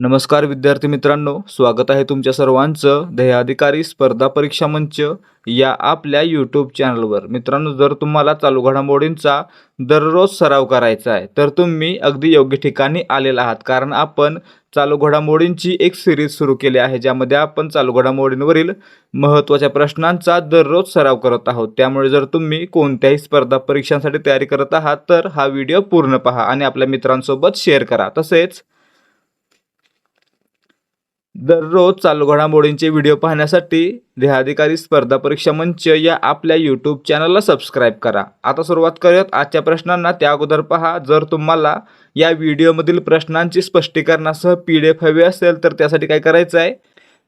नमस्कार विद्यार्थी मित्रांनो स्वागत आहे तुमच्या सर्वांचं ध्येयाधिकारी स्पर्धा परीक्षा मंच या आपल्या यूट्यूब चॅनलवर मित्रांनो जर तुम्हाला चालू घडामोडींचा दररोज सराव करायचा आहे तर तुम्ही अगदी योग्य ठिकाणी आलेला आहात. कारण आपण चालू घडामोडींची एक सिरीज सुरू केली आहे ज्यामध्ये आपण चालू घडामोडींवरील महत्त्वाच्या प्रश्नांचा दररोज सराव करत आहोत. त्यामुळे जर तुम्ही कोणत्याही स्पर्धा परीक्षांसाठी तयारी करत आहात तर हा व्हिडिओ पूर्ण पहा आणि आपल्या मित्रांसोबत शेअर करा. तसेच दररोज चालू घडामोडींचे व्हिडिओ पाहण्यासाठी देहाधिकारी स्पर्धा परीक्षा मंच या आपल्या यूट्यूब चॅनलला सबस्क्राईब करा. आता सुरुवात करूयात आजच्या प्रश्नांना. त्या अगोदर पहा जर तुम्हाला या व्हिडिओमधील प्रश्नांची स्पष्टीकरणासह पी डी एफ हवी असेल तर त्यासाठी काय करायचं आहे?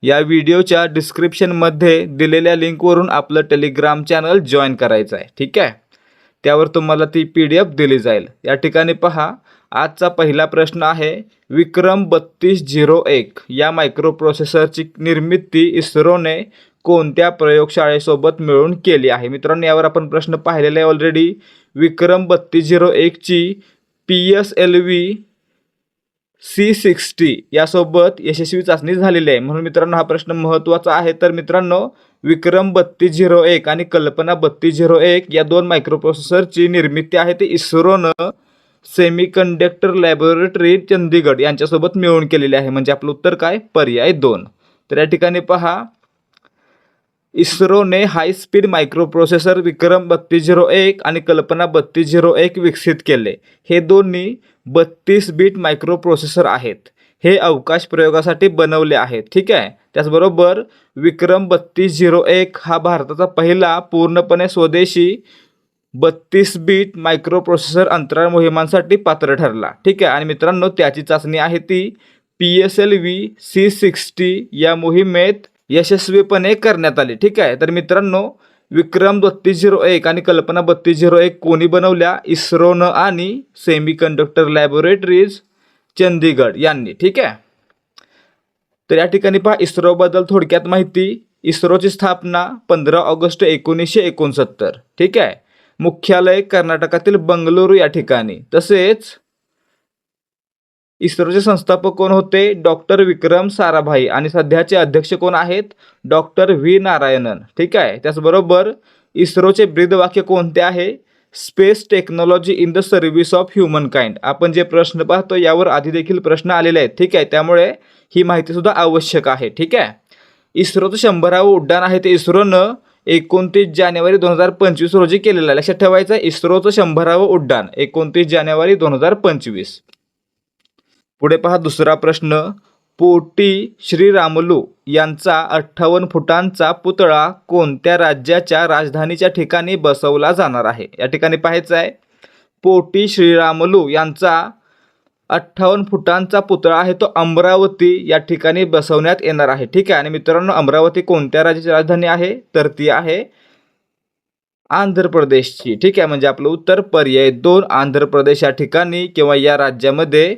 या व्हिडिओच्या डिस्क्रिप्शनमध्ये दिलेल्या लिंकवरून आपलं टेलिग्राम चॅनल जॉईन करायचं आहे. ठीक आहे? त्यावर तुम्हाला ती पी डी एफ दिली जाईल. या ठिकाणी पहा आजचा पहिला प्रश्न आहे विक्रम बत्तीस झिरो एक. या मायक्रो प्रोसेसरची निर्मिती इस्रोने कोणत्या प्रयोगशाळेसोबत मिळून केली आहे? मित्रांनो यावर आपण प्रश्न पाहिलेला आहे ऑलरेडी विक्रम बत्तीस zero एकची P S L V C sixty यासोबत यशस्वी चाचणी झालेली आहे. म्हणून मित्रांनो हा प्रश्न महत्त्वाचा आहे. तर मित्रांनो विक्रम बत्तीस झिरो एक आणि कल्पना बत्तीस झिरो एक या दोन मायक्रोप्रोसेसरची निर्मिती आहे. ती इस्रोनं सेमीकंडक्टर लॅबोरेटरी चंदीगड यांच्यासोबत मिळवून केलेली आहे. म्हणजे आपलं उत्तर काय? पर्याय दोन. तर या ठिकाणी पहा. इस्रोने हाय स्पीड मायक्रोप्रोसेसर विक्रम बत्तीस झिरो एक आणि कल्पना बत्तीस झिरो एक विकसित केले. हे दोन्ही बत्तीस बीट मायक्रोप्रोसेसर आहेत. हे अवकाश प्रयोगासाठी बनवले आहेत. ठीक आहे? त्याचबरोबर विक्रम बत्तीस झिरो एक हा भारताचा पहिला पूर्णपणे स्वदेशी बत्तीस बीट मायक्रोप्रोसेसर अंतराळ मोहिमांसाठी पात्र ठरला. ठीक आहे. आणि मित्रांनो त्याची चाचणी आहे ती P S L V C sixty या मोहिमेत यशस्वीपणे करण्यात आली. ठीक आहे. तर मित्रांनो विक्रम बत्तीस झिरो एक आणि कल्पना बत्तीस झिरो एक कोणी बनवल्या? इस्रोनं आणि सेमी कंडक्टर लॅबोरेटरीज चंदीगड यांनी. ठीक आहे. तर या ठिकाणी पहा इस्रोबद्दल थोडक्यात माहिती. इस्रोची स्थापना पंधरा ऑगस्ट एकोणीसशे एकोणसत्तर. ठीक आहे. मुख्यालय कर्नाटकातील बंगळुरू या ठिकाणी. तसेच इस्रोचे संस्थापक कोण होते? डॉक्टर विक्रम साराभाई. आणि सध्याचे अध्यक्ष कोण आहेत? Doctor V Narayanan. ठीक आहे? त्याचबरोबर इस्रोचे ब्रीदवाक्य कोणते आहे? Space technology in the service of humankind आपण जे प्रश्न पाहतो यावर आधी देखील प्रश्न आलेले आहेत. ठीक आहे? त्यामुळे ही माहितीसुद्धा आवश्यक आहे. ठीक आहे? इस्रोचं शंभरावं उड्डाण आहे. ते इस्रोनं एकोणतीस जानेवारी दोन हजार पंचवीस रोजी केलेलं आहे. लक्षात ठेवायचं इस्रोचं शंभरावं उड्डाण एकोणतीस जानेवारी दोन हजार पंचवीस. पुढे पहा दुसरा प्रश्न. पोटी श्रीरामलू यांचा अठ्ठावन्न फुटांचा पुतळा कोणत्या राज्याच्या राजधानीच्या ठिकाणी बसवला जाणार आहे? या ठिकाणी पाहायचं आहे. पोटी श्रीरामलू यांचा अठ्ठावन्न फुटांचा पुतळा आहे. तो अमरावती या ठिकाणी बसवण्यात येणार आहे. ठीक आहे. आणि मित्रांनो अमरावती कोणत्या राज्याची राजधानी आहे? तर ती आहे आंध्र प्रदेशची. ठीक आहे. म्हणजे आपलं उत्तर पर्याय दोन आंध्र प्रदेश या ठिकाणी किंवा या राज्यामध्ये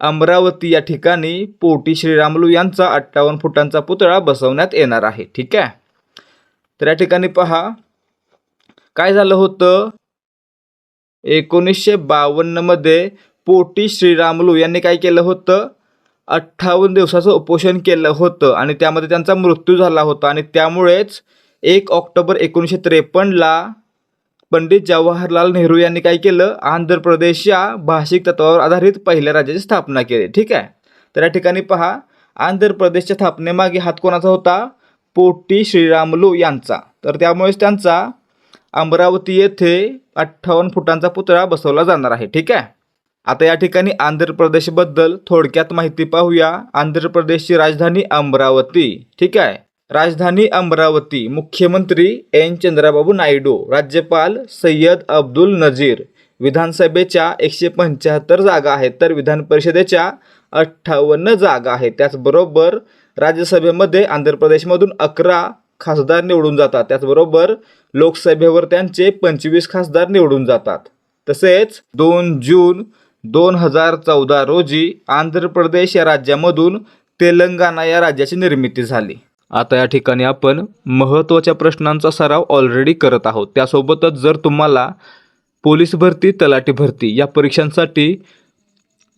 अमरावती या ठिकाणी पोटी श्रीरामलू यांचा अठ्ठावन्न फुटांचा पुतळा बसवण्यात येणार आहे. ठीक आहे. तर या ठिकाणी पहा. काय झालं होतं? एकोणीसशे बावन्नमध्ये पोटी श्रीरामलू यांनी काय केलं होतं? अठ्ठावन्न दिवसाचं उपोषण केलं होतं आणि त्यामध्ये त्यांचा मृत्यू झाला होता. आणि त्यामुळेच एक ऑक्टोबर एकोणीसशे त्रेपन्नला पंडित जवाहरलाल नेहरू यांनी काय केलं? आंध्र प्रदेश या भाषिक तत्वावर आधारित पहिल्या राज्याची स्थापना केली. ठीक आहे? तर या ठिकाणी पहा. आंध्र प्रदेशच्या स्थापनेमागे हात कोणाचा होता? पोटी श्रीरामलू यांचा. तर त्यामुळेच त्यांचा अमरावती येथे अठ्ठावन्न फुटांचा पुतळा बसवला जाणार आहे. ठीक आहे? आता या ठिकाणी आंध्र प्रदेशबद्दल थोडक्यात माहिती पाहूया. आंध्र प्रदेशची राजधानी अमरावती. ठीक आहे? राजधानी अमरावती मुख्यमंत्री एन. चंद्राबाबू नायडू राज्यपाल सय्यद अब्दुल नजीर विधानसभेच्या एकशे पंच्याहत्तर जागा आहेत तर विधान परिषदेच्या अठ्ठावन्न जागा आहेत. त्याचबरोबर राज्यसभेमध्ये आंध्र प्रदेशमधून अकरा खासदार निवडून जातात. त्याचबरोबर लोकसभेवर त्यांचे पंचवीस खासदार निवडून जातात. तसेच दोन जून दोन हजार चौदा रोजी आंध्र प्रदेश या राज्यामधून तेलंगणा या राज्याची निर्मिती झाली. आता या ठिकाणी आपण महत्त्वाच्या प्रश्नांचा सराव ऑलरेडी करत आहोत. त्यासोबतच जर तुम्हाला पोलीस भरती तलाठी भरती या परीक्षांसाठी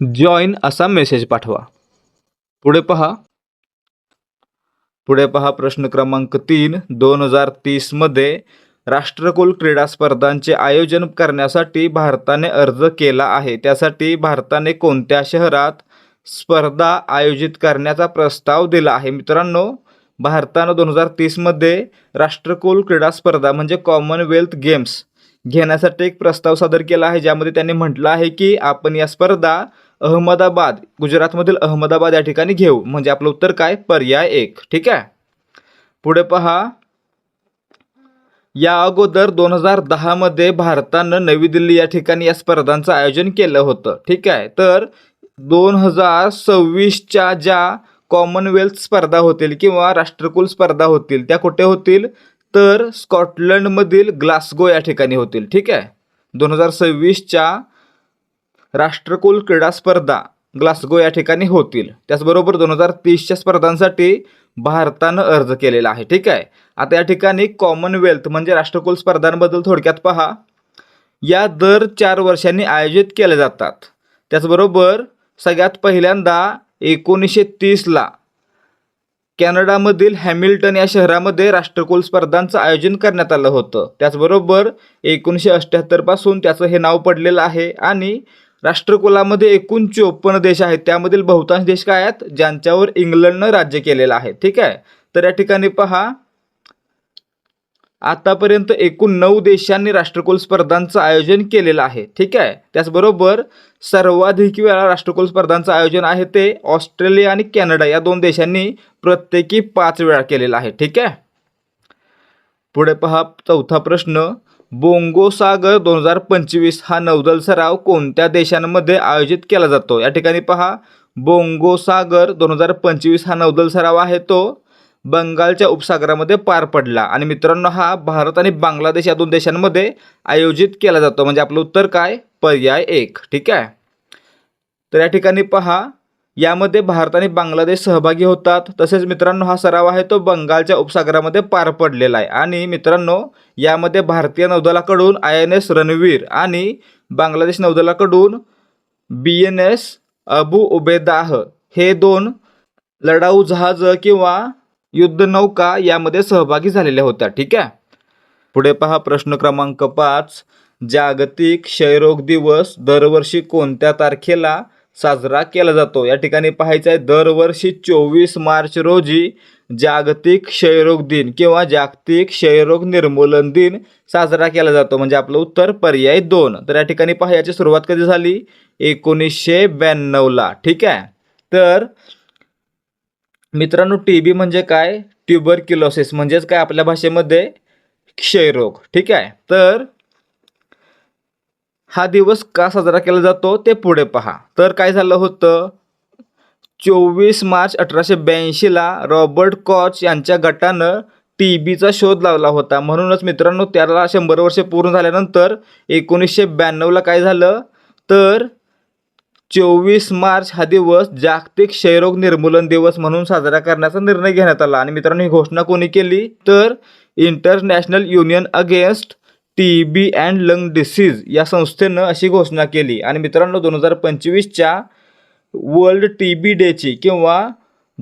जॉईन असा मेसेज पाठवा. पुढे पहा. पुढे पहा प्रश्न क्रमांक तीन दोन हजार तीसमध्ये राष्ट्रकुल क्रीडा स्पर्धांचे आयोजन करण्यासाठी भारताने अर्ज केला आहे. त्यासाठी भारताने कोणत्या शहरात स्पर्धा आयोजित करण्याचा प्रस्ताव दिला आहे? मित्रांनो भारतानं दोन हजार तीसमध्ये राष्ट्रकुल क्रीडा स्पर्धा म्हणजे कॉमनवेल्थ गेम्स घेण्यासाठी एक प्रस्ताव सादर केला आहे ज्यामध्ये त्यांनी म्हटलं आहे की आपण या स्पर्धा अहमदाबाद. गुजरातमधील अहमदाबाद या ठिकाणी घेऊ. म्हणजे आपलं उत्तर काय? पर्याय एक. ठीक आहे? पुढे पहा. या अगोदर दोन हजार दहामध्ये भारतानं नवी दिल्ली या ठिकाणी या स्पर्धांचं आयोजन केलं होतं. ठीक आहे? तर दोन हजार सव्वीसच्या ज्या कॉमनवेल्थ स्पर्धा होतील किंवा राष्ट्रकुल स्पर्धा होतील त्या कुठे होतील? तर स्कॉटलंडमधील ग्लासगो या ठिकाणी होतील. ठीक आहे? दोन हजार सव्वीसच्या राष्ट्रकुल क्रीडा स्पर्धा ग्लासगो या ठिकाणी होतील. त्याचबरोबर दोन हजार तीसच्या स्पर्धांसाठी भारतानं अर्ज केलेला आहे. ठीक आहे? आता या ठिकाणी कॉमनवेल्थ म्हणजे राष्ट्रकुल स्पर्धांबद्दल थोडक्यात पहा. या दर चार वर्षांनी आयोजित केल्या जातात. त्याचबरोबर सगळ्यात पहिल्यांदा एकोणीसशे तीसला कॅनडामधील हॅमिल्टन या शहरामध्ये राष्ट्रकुल स्पर्धांचं आयोजन करण्यात आलं होतं. त्याचबरोबर एकोणीसशे अठ्ठ्याहत्तरपासून त्याचं हे नाव पडलेलं आहे. आणि राष्ट्रकुलामध्ये एकूण चोपन्न देश आहेत. त्यामधील बहुतांश देश काय आहेत? ज्यांच्यावर इंग्लंडनं राज्य केलेलं आहे. ठीक आहे? तर या ठिकाणी पहा. आतापर्यंत एकूण नऊ देशांनी राष्ट्रकुल स्पर्धांचं आयोजन केलेलं आहे. ठीक आहे? त्याचबरोबर सर्वाधिक वेळा राष्ट्रकुल स्पर्धांचं आयोजन आहे ते ऑस्ट्रेलिया आणि कॅनडा या दोन देशांनी प्रत्येकी पाच वेळा केलेलं आहे. ठीक आहे? पुढे पहा चौथा प्रश्न. बोंगोसागर दोन हजार पंचवीस हा नौदल सराव कोणत्या देशांमध्ये आयोजित केला जातो? या ठिकाणी पहा. बोंगोसागर दोन हजार पंचवीस हा नौदल सराव आहे. तो बंगालच्या उपसागरामध्ये पार पडला. आणि मित्रांनो हा भारत आणि बांगलादेश या दोन देशांमध्ये आयोजित केला जातो. म्हणजे आपलं उत्तर काय? पर्याय एक. ठीक आहे? तर या ठिकाणी पहा. यामध्ये भारत आणि बांगलादेश सहभागी होतात. तसेच मित्रांनो हा सराव आहे तो बंगालच्या उपसागरामध्ये पार पडलेला आहे. आणि मित्रांनो यामध्ये भारतीय नौदलाकडून आय एन एस रणवीर आणि Bangladesh नौदलाकडून B N S Abu Ubaidah हे दोन लढाऊ जहाज किंवा युद्धनौका यामध्ये सहभागी झालेल्या होत्या. ठीक आहे? पुढे पहा प्रश्न क्रमांक पाच. जागतिक क्षयरोग दिवस दरवर्षी कोणत्या तारखेला साजरा केला जातो. या ठिकाणी पाहायचं आहे दरवर्षी चोवीस मार्च रोजी जागतिक क्षयरोग दिन किंवा जागतिक क्षयरोग निर्मूलन दिन साजरा केला जातो. म्हणजे आपलं उत्तर पर्याय दोन. तर या ठिकाणी पहा याची सुरुवात कधी झाली? एकोणीसशे ब्याण्णवला ठीक आहे? तर मित्रांनो टी बी म्हणजे काय? ट्युबरक्युलोसिस. म्हणजेच काय आपल्या भाषेमध्ये? क्षयरोग. ठीक आहे? तर हा दिवस का साजरा केला जातो ते पुढे पहा. तर काय झालं होतं? चोवीस मार्च अठराशे ब्याऐंशीला रॉबर्ट कॉच यांच्या गटानं टी बीचा शोध लावला होता. म्हणूनच मित्रांनो त्याला शंभर वर्षे पूर्ण झाल्यानंतर एकोणीसशे ब्याण्णवला काय झालं? तर चोवीस मार्च हा दिवस जागतिक क्षयरोग निर्मूलन दिवस म्हणून साजरा करण्याचा निर्णय घेण्यात आला. आणि मित्रांनो ही घोषणा कोणी केली? तर international union against T B and lung disease या संस्थेनं अशी घोषणा केली. आणि मित्रांनो दोन हजार पंचवीसच्या वर्ल्ड टी बी डेची किंवा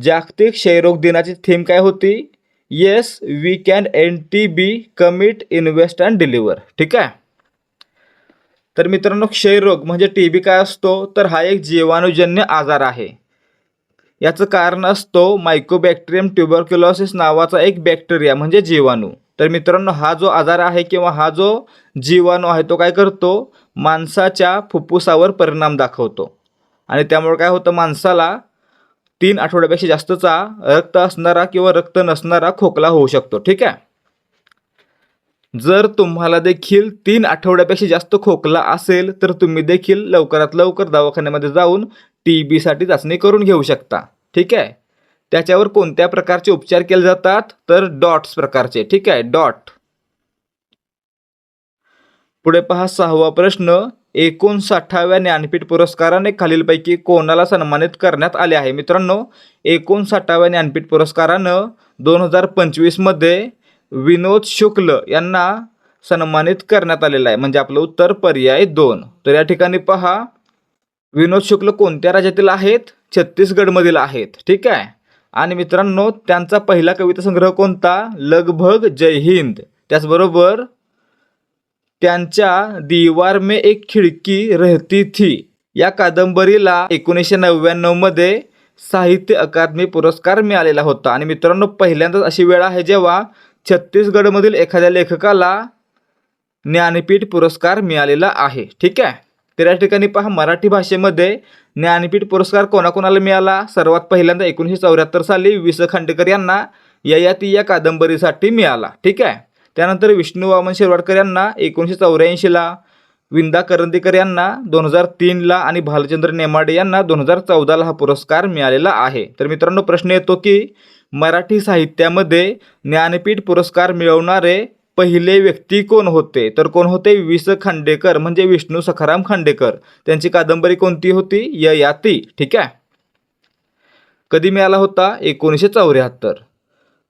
जागतिक क्षयरोग दिनाची थीम काय होती? Yes we can end T B commit invest and deliver. ठीक आहे? तर मित्रांनो क्षयरोग म्हणजे टी बी काय असतो? तर हा एक जीवाणूजन्य आजार आहे. याचं कारण असतो मायकोबॅक्टेरियम ट्युबरक्युलॉसिस नावाचा एक बॅक्टेरिया म्हणजे जीवाणू. तर मित्रांनो हा जो आजार आहे किंवा हा जो जीवाणू आहे तो काय करतो? माणसाच्या फुफ्फुसावर परिणाम दाखवतो. आणि त्यामुळे काय होतं? माणसाला तीन आठवड्यापेक्षा जास्तचा रक्त असणारा किंवा रक्त नसणारा खोकला होऊ शकतो. ठीक आहे? जर तुम्हाला देखील तीन आठवड्यापेक्षा जास्त खोकला असेल तर तुम्ही देखील लवकरात लवकर दवाखान्यामध्ये जाऊन टी बीसाठी चाचणी करून घेऊ शकता. ठीक आहे? त्याच्यावर कोणत्या प्रकारचे उपचार केले जातात? तर डॉट्स प्रकारचे. ठीक आहे? डॉट. पुढे पहा सहावा प्रश्न. एकोणसाठाव्या ज्ञानपीठ पुरस्काराने खालीलपैकी कोणाला सन्मानित करण्यात आले आहे? मित्रांनो एकोणसाठाव्या ज्ञानपीठ पुरस्कारानं दोन हजार पंचवीसमध्ये विनोद शुक्ल यांना सन्मानित करण्यात आलेलं आहे. म्हणजे आपलं उत्तर पर्याय दोन. तर या ठिकाणी पहा विनोद शुक्ल कोणत्या राज्यातील आहेत? छत्तीसगडमधील आहेत. ठीक आहे? आणि मित्रांनो त्यांचा पहिला कविता संग्रह कोणता? लगभग जय हिंद. त्याचबरोबर त्यांच्या दीवार में एक खिडकी रहती थी. या कादंबरीला एकोणीसशे नव्याण्णवमध्ये साहित्य अकादमी पुरस्कार मिळालेला होता. आणि मित्रांनो पहिल्यांदाच अशी वेळ आहे जेव्हा छत्तीसगडमधील एखाद्या लेखकाला ज्ञानपीठ पुरस्कार मिळालेला आहे. ठीक आहे? तर या ठिकाणी पहा मराठी भाषेमध्ये ज्ञानपीठ पुरस्कार कोणाकोणाला मिळाला? सर्वात पहिल्यांदा एकोणीसशे चौऱ्याहत्तर साली वि स खांडेकर यांना ययाती या कादंबरीसाठी मिळाला. ठीक आहे? त्यानंतर विष्णू वामन शिरवाडकर यांना एकोणीसशे चौऱ्याऐंशीला विंदा करंदीकर यांना दोन हजार तीनला आणि भालचंद्र नेमाडे यांना दोन हजार चौदाला हा पुरस्कार मिळालेला आहे. तर मित्रांनो प्रश्न येतो की मराठी साहित्यामध्ये ज्ञानपीठ पुरस्कार मिळवणारे पहिले व्यक्ती कोण होते? तर कोण होते? वि स खांडेकर म्हणजे विष्णू सखाराम खांडेकर. त्यांची कादंबरी कोणती होती? ययाती ठीक आहे? कधी मिळाला होता? एकोणीसशे चौऱ्याहत्तर.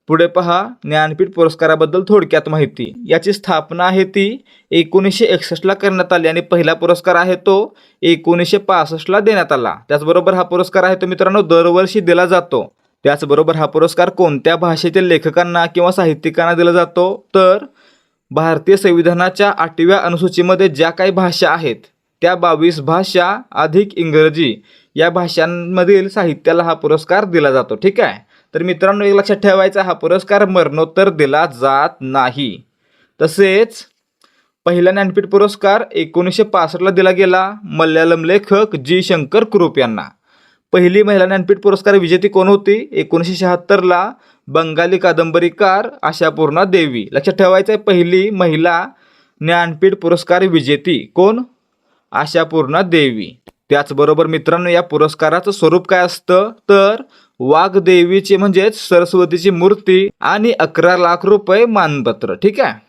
पुढे पहा. ज्ञानपीठ पुरस्काराबद्दल थोडक्यात माहिती. याची स्थापना आहे ती एकोणीसशे एकसष्टला करण्यात आली आणि पहिला पुरस्कार आहे तो एकोणीसशे पासष्टला देण्यात आला. त्याचबरोबर हा पुरस्कार आहे तो मित्रांनो दरवर्षी दिला जातो. त्याचबरोबर हा पुरस्कार कोणत्या भाषेतील लेखकांना किंवा साहित्यिकांना दिला जातो? तर भारतीय संविधानाच्या आठव्या अनुसूचीमध्ये ज्या काही भाषा आहेत त्या बावीस भाषा अधिक इंग्रजी या भाषांमधील साहित्याला हा पुरस्कार दिला जातो. ठीक आहे? तर मित्रांनो एक लक्षात ठेवायचा हा पुरस्कार मरणोत्तर दिला जात नाही. तसेच पहिला ज्ञानपीठ पुरस्कार एकोणीसशे पासष्टला दिला गेला मल्याळम लेखक जी. शंकर कुरूप यांना. पहिली महिला ज्ञानपीठ पुरस्कार विजेती कोण होती? एकोणीसशे शहात्तरला बंगाली कादंबरीकार आशापूर्णा देवी. लक्षात ठेवायचं आहे पहिली महिला ज्ञानपीठ पुरस्कार विजेती कोण? आशापूर्णा देवी. त्याचबरोबर मित्रांनो या पुरस्काराचं स्वरूप काय असतं? तर वाघदेवीची म्हणजेच सरस्वतीची मूर्ती आणि अकरा लाख रुपये मानपत्र ठीक आहे?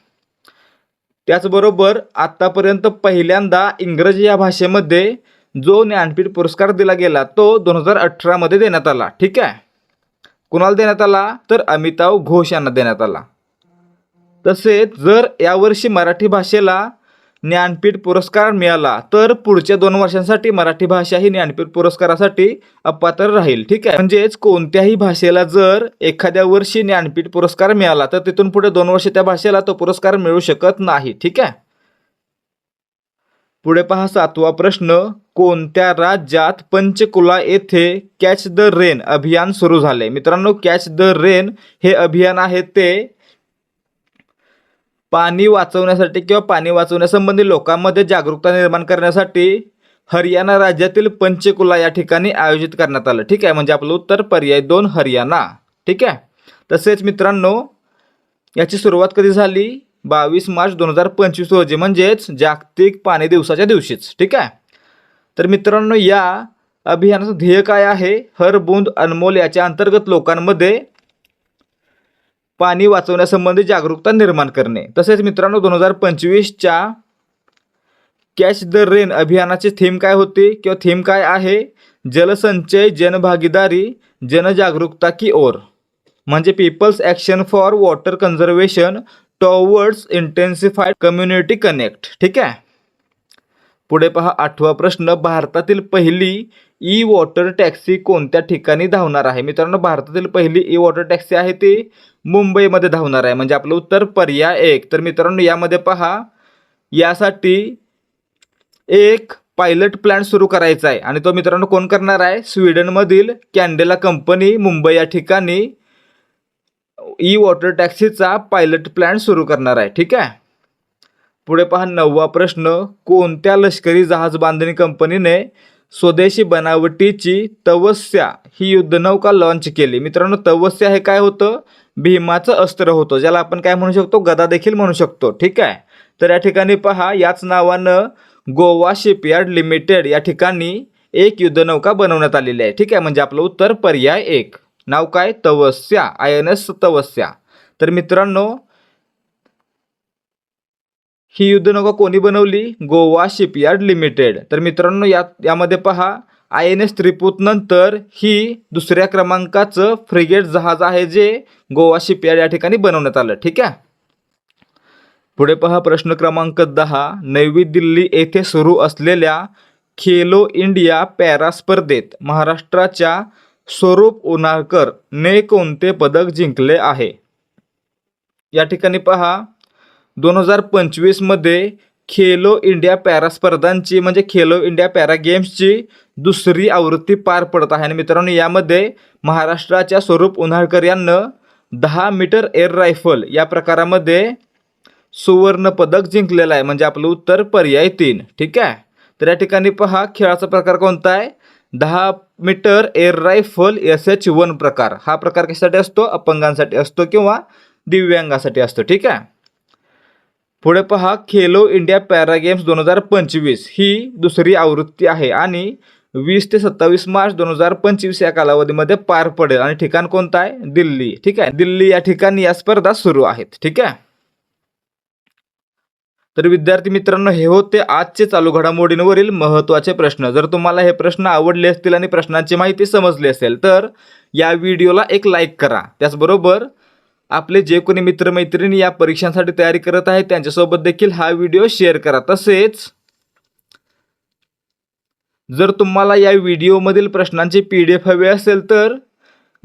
त्याचबरोबर आतापर्यंत पहिल्यांदा इंग्रजी या भाषेमध्ये जो ज्ञानपीठ पुरस्कार दिला गेला तो दोन हजार अठरामध्ये देण्यात आला ठीक आहे? कुणाला देण्यात आला? तर अमिताभ घोष यांना देण्यात आला. तसेच जर यावर्षी मराठी भाषेला ज्ञानपीठ पुरस्कार मिळाला तर पुढच्या दोन वर्षांसाठी मराठी भाषा ही ज्ञानपीठ पुरस्कारासाठी अपात्र राहील. ठीक आहे? म्हणजेच कोणत्याही भाषेला जर एखाद्या वर्षी ज्ञानपीठ पुरस्कार मिळाला तर तिथून पुढे दोन वर्ष त्या भाषेला तो पुरस्कार मिळू शकत नाही. ठीक आहे? पुढे पहा सातवा प्रश्न. कोणत्या राज्यात पंचकुला येथे कॅच द रेन अभियान सुरू झाले? मित्रांनो कॅच द रेन हे अभियान आहे ते पाणी वाचवण्यासाठी किंवा पाणी वाचवण्यासंबंधी लोकांमध्ये जागरूकता निर्माण करण्यासाठी हरियाणा राज्यातील पंचकुला या ठिकाणी आयोजित करण्यात आलं. ठीक आहे म्हणजे आपलं उत्तर पर्याय दोन हरियाणा. ठीक आहे? तसेच मित्रांनो याची सुरुवात कधी झाली? बावीस मार्च दोन हजार पंचवीस रोजी म्हणजेच जागतिक पाणी दिवसाच्या दिवशीच. ठीक आहे? तर मित्रांनो या अभियानाचं ध्येय काय आहे? हर बूंद अनमोल याच्या अंतर्गत लोकांमध्ये पाणी वाचवण्यासंबंधी जागरूकता निर्माण करणे. तसेच मित्रांनो दोन हजार पंचवीसच्या कॅच द रेन अभियानाची थीम काय होती? किंवा थीम काय आहे? जलसंचय जनभागीदारी जनजागरूकता की ओर. म्हणजे people's action for water conservation towards intensified community connect ठीक आहे? पुढे पहा आठवा प्रश्न. भारतातील पहिली ई वॉटर टॅक्सी कोणत्या ठिकाणी धावणार आहे? मित्रांनो भारतातील पहिली ई वॉटर टॅक्सी आहे ती मुंबईमध्ये धावणार आहे. म्हणजे आपलं उत्तर पर्याय एक. तर मित्रांनो यामध्ये पहा यासाठी एक पायलट प्लॅन सुरू करायचा आहे. आणि तो मित्रांनो कोण करणार आहे? स्वीडनमधील कॅन्डेला कंपनी मुंबई या ठिकाणी ई वॉटर टॅक्सीचा पायलट प्लॅन सुरू करणार आहे ठीक आहे? पुढे पहा नववा प्रश्न. कोणत्या लष्करी जहाज बांधणी कंपनीने स्वदेशी बनावटीची तवस्या ही युद्धनौका लॉन्च केली? मित्रांनो तवस्या हे काय होतं? भीमाचं अस्त्र होतं ज्याला आपण काय म्हणू शकतो? गदा देखील म्हणू शकतो ठीक आहे? तर या ठिकाणी पहा याच नावानं गोवा शिपयार्ड लिमिटेड या ठिकाणी एक युद्धनौका बनवण्यात आलेली आहे ठीक आहे? म्हणजे आपलं उत्तर पर्याय एक. नाव काय? Tavasya I N S Tavasya. तर मित्रांनो ही युद्धनौका कोणी बनवली? Goa shipyard limited. तर मित्रांनो या यामध्ये पहा आय एन एस त्रिपूत नंतर ही दुसऱ्या क्रमांकाचं फ्रिगेट जहाज आहे जे गोवा शिपयार्ड या ठिकाणी बनवण्यात आलं. ठीक आहे? पुढे पहा प्रश्न क्रमांक दहा. नवी दिल्ली येथे सुरू असलेल्या खेलो इंडिया पॅरा स्पर्धेत महाराष्ट्राच्या स्वरूप उन्हाळकर ने कोणते पदक जिंकले आहे? या ठिकाणी पहा. दोन हजार पंचवीसमध्ये खेलो इंडिया पॅरा स्पर्धांची म्हणजे खेलो इंडिया पॅरा गेम्सची दुसरी आवृत्ती पार पडत आहे. आणि मित्रांनो यामध्ये महाराष्ट्राच्या स्वरूप उन्हाळकर यांनं दहा मीटर एअर रायफल या प्रकारामध्ये सुवर्णपदक जिंकलेलं आहे. म्हणजे आपलं उत्तर पर्याय तीन. ठीक आहे? तर या ठिकाणी पहा खेळाचा प्रकार कोणता आहे? दहा metre air rifle S H one प्रकार. हा प्रकार कशासाठी असतो? अपंगांसाठी असतो किंवा दिव्यांगासाठी असतो. ठीक आहे? पुढे पहा खेलो इंडिया पॅरा गेम्स दोन हजार पंचवीस. ही दुसरी आवृत्ती आहे आणि वीस ते सत्तावीस मार्च दोन हजार पंचवीस या कालावधीमध्ये पार पडेल. आणि ठिकाण कोणतं आहे? दिल्ली. ठीक आहे? दिल्ली या ठिकाणी या स्पर्धा सुरू आहेत. ठीक आहे? तर विद्यार्थी मित्रांनो हे होते आजचे चालू घडामोडींवरील महत्त्वाचे प्रश्न. जर तुम्हाला हे प्रश्न आवडले असतील आणि प्रश्नांची माहिती समजली असेल तर या व्हिडिओला एक लाईक करा. त्याचबरोबर आपले जे कोणी मित्रमैत्रिणी या परीक्षांसाठी तयारी करत आहेत त्यांच्यासोबत देखील हा व्हिडिओ शेअर करा. तसेच जर तुम्हाला या व्हिडिओमधील प्रश्नांची पी डी एफ हवी असेल तर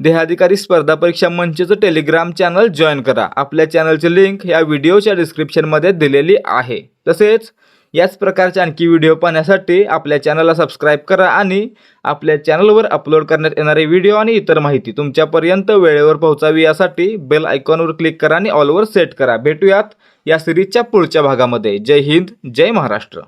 देहाधिकारी स्पर्धा परीक्षा मंचचं टेलिग्राम चॅनल जॉईन करा. आपल्या चॅनलची लिंक या व्हिडिओच्या डिस्क्रिप्शनमध्ये दिलेली आहे. तसेच याच प्रकारचे आणखी व्हिडिओ पाहण्यासाठी आपल्या चॅनलला सबस्क्राईब करा आणि आपल्या चॅनलवर अपलोड करण्यात येणारे व्हिडिओ आणि इतर माहिती तुमच्यापर्यंत वेळेवर पोहोचावी यासाठी बेल आयकॉनवर क्लिक करा आणि ऑलवर सेट करा. भेटूयात या सिरीजच्या पुढच्या भागामध्ये. जय हिंद जय महाराष्ट्र.